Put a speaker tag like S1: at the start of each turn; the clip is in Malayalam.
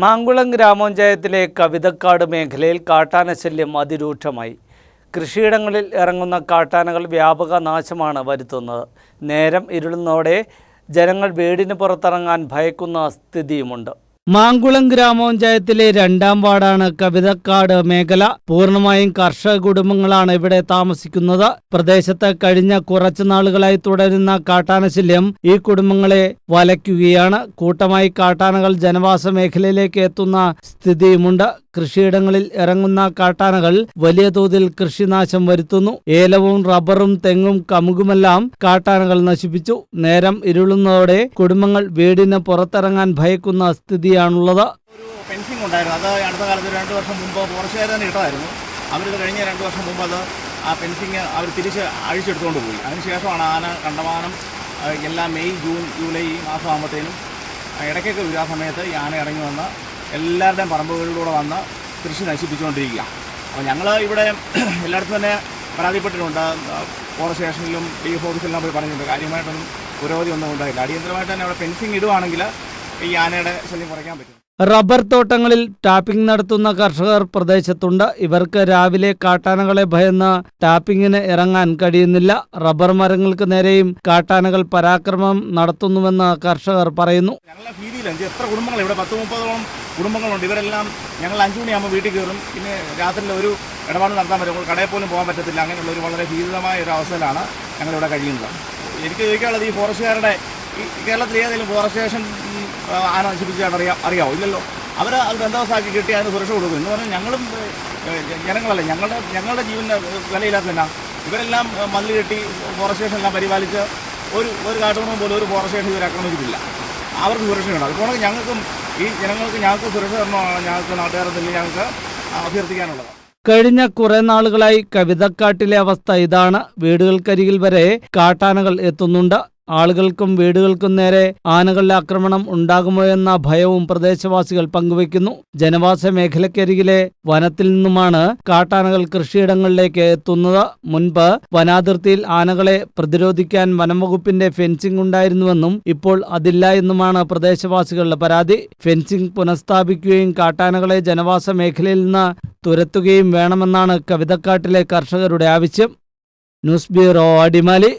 S1: മാങ്കുളം ഗ്രാമപഞ്ചായത്തിലെ കവിതക്കാട് മേഖലയിൽ കാട്ടാന ശല്യം അതിരൂക്ഷമായി. കൃഷിയിടങ്ങളിൽ ഇറങ്ങുന്ന കാട്ടാനകൾ വ്യാപക നാശമാണ് വരുത്തുന്നത്. നേരം ഇരുളുന്നതോടെ ജനങ്ങൾ വീടിന് പുറത്തിറങ്ങാൻ ഭയക്കുന്ന സ്ഥിതിയുമുണ്ട്. മാങ്കുളം ഗ്രാമപഞ്ചായത്തിലെ രണ്ടാം വാർഡാണ് കവിതക്കാട് മേഖല. പൂർണമായും കർഷക കുടുംബങ്ങളാണ് ഇവിടെ താമസിക്കുന്നത്. പ്രദേശത്ത് കഴിഞ്ഞ കുറച്ചു നാളുകളായി തുടരുന്ന കാട്ടാനശല്യം ഈ കുടുംബങ്ങളെ വലയ്ക്കുകയാണ്. കൂട്ടമായി കാട്ടാനകൾ ജനവാസ മേഖലയിലേക്ക് എത്തുന്ന സ്ഥിതിയുമുണ്ട്. കൃഷിയിടങ്ങളിൽ ഇറങ്ങുന്ന കാട്ടാനകൾ വലിയ തോതിൽ കൃഷിനാശം വരുത്തുന്നു. ഏലവും റബ്ബറും തെങ്ങും കമുകുമെല്ലാം കാട്ടാനകൾ നശിപ്പിച്ചു. നേരം ഇരുളുന്നതോടെ കുടുംബങ്ങൾ വീടിന് പുറത്തിറങ്ങാൻ ഭയക്കുന്ന സ്ഥിതിയാണുള്ളത്.
S2: ഉണ്ടായിരുന്നു. അത് അടുത്ത കാലത്ത് രണ്ട് വർഷം കഴിഞ്ഞ രണ്ട് വർഷം മുമ്പ് അത് ആ ഫെൻസിങ് അവർ തിരിച്ച് അഴിച്ചെടുത്തുകൊണ്ട് പോയി. അതിനുശേഷമാണ് ആന കണ്ടമാനം എല്ലാ മെയ് ജൂൺ ജൂലൈ മാസമാകുമ്പോഴത്തേനും ഇടയ്ക്കൊക്കെ വരും ആ സമയത്ത് ഈ ആന ഇറങ്ങി വന്ന് എല്ലാവരുടെയും പറമ്പുകളിലൂടെ വന്ന് കൃഷി നശിപ്പിച്ചുകൊണ്ടിരിക്കുക. അപ്പോൾ ഞങ്ങൾ ഇവിടെ എല്ലായിടത്തും തന്നെ പരാതിപ്പെട്ടിട്ടുണ്ട്. ഫോറസ്റ്റ് സ്റ്റേഷനിലും ഡി ഓഫീസിലെല്ലാം പോയി പറഞ്ഞിട്ടുണ്ട്. കാര്യമായിട്ടൊന്നും പുരോഗതി ഒന്നും ഉണ്ടായില്ല അടിയന്തരമായിട്ട് തന്നെ അവിടെ ഫെൻസിങ് ഇടുവാണെങ്കിൽ ഈ ആനയുടെ ശല്യം കുറയ്ക്കാൻ പറ്റും.
S1: റബ്ബർ തോട്ടങ്ങളിൽ ടാപ്പിംഗ് നടത്തുന്ന കർഷകർ പ്രദേശത്തുണ്ട്. ഇവർക്ക് രാവിലെ കാട്ടാനകളെ ഭയന്ന് ടാപ്പിങ്ങിന് ഇറങ്ങാൻ കഴിയുന്നില്ല. റബ്ബർ മരങ്ങൾക്ക് നേരെയും കാട്ടാനകൾ പരാക്രമം നടത്തുന്നുവെന്ന് കർഷകർ പറയുന്നു.
S2: ഞങ്ങളുടെ ഭീതിയിലാണ് എത്ര കുടുംബങ്ങൾ ഇവിടെ പത്ത് മുപ്പതോളം കുടുംബങ്ങളുണ്ട്. ഇവരെല്ലാം ഞങ്ങൾ അഞ്ചു മണിയാകുമ്പോൾ വീട്ടിൽ കയറും. പിന്നെ രാത്രിയിൽ ഒരു ഇടപാട് നടത്താൻ പറ്റും. കടയിൽ പോലും പോകാൻ പറ്റത്തില്ല. അങ്ങനെയുള്ള ഒരു വളരെ ഭീതിതമായ ഒരു അവസ്ഥയിലാണ് ഞങ്ങളിവിടെ കഴിയുന്നത്. എനിക്ക് ചോദിക്കാനുള്ളത് ഈ ഫോറസ്റ്റുകാരുടെ കേരളത്തിൽ ഏതെങ്കിലും ഫോറസ്റ്റ് സ്റ്റേഷൻ ആന നശിപ്പിച്ചാൽ അറിയാം അറിയാമോ ഇല്ലല്ലോ. അവർ അത് ബന്ധവസാക്കി കിട്ടി അതിന് സുരക്ഷ കൊടുക്കും. എന്ന് പറഞ്ഞാൽ ഞങ്ങളും ജനങ്ങളല്ല. ഞങ്ങളുടെ ഞങ്ങളുടെ ജീവന്റെ വിലയില്ലാത്തതിനാ. ഇവരെല്ലാം മതിൽ കെട്ടി ഫോറസ്റ്റ് സ്റ്റേഷനെല്ലാം പരിപാലിച്ച് ഒരു ഒരു കാട്ടുകുടുംബം പോലും ഒരു ഫോറസ്റ്റ് സ്റ്റേഷൻ ഇവർ ആക്രമിച്ചിട്ടില്ല. അവർക്ക് സുരക്ഷയുണ്ട്. അതുപോലെ ഞങ്ങൾക്കും ഈ ജനങ്ങൾക്ക് ഞങ്ങൾക്ക് സുരക്ഷ തരണമാണ് ഞങ്ങൾക്ക് നാട്ടുകാരത്തിൽ ഞങ്ങൾക്ക് അഭ്യർത്ഥിക്കാനുള്ളത്.
S1: കഴിഞ്ഞ കുറെ നാളുകളായി കവിതക്കാട്ടിലെ അവസ്ഥ ഇതാണ്. വീടുകൾക്കരികിൽ വരെ കാട്ടാനകൾ എത്തുന്നുണ്ട്. ആളുകൾക്കും വീടുകൾക്കും നേരെ ആനകളുടെ ആക്രമണം ഉണ്ടാകുമോ എന്ന ഭയവും പ്രദേശവാസികൾ പങ്കുവയ്ക്കുന്നു. ജനവാസ മേഖലക്കരികിലെ വനത്തിൽ നിന്നുമാണ് കാട്ടാനകൾ കൃഷിയിടങ്ങളിലേക്ക് എത്തുന്നത്. മുൻപ് വനാതിർത്തിയിൽ ആനകളെ പ്രതിരോധിക്കാൻ വനംവകുപ്പിന്റെ ഫെൻസിംഗ് ഉണ്ടായിരുന്നുവെന്നും ഇപ്പോൾ അതില്ല എന്നുമാണ് പ്രദേശവാസികളുടെ പരാതി. ഫെൻസിംഗ് പുനഃസ്ഥാപിക്കുകയും കാട്ടാനകളെ ജനവാസ മേഖലയിൽ നിന്ന് തുരത്തുകയും വേണമെന്നാണ് കവിതക്കാട്ടിലെ കർഷകരുടെ ആവശ്യം. News bureau Adimali.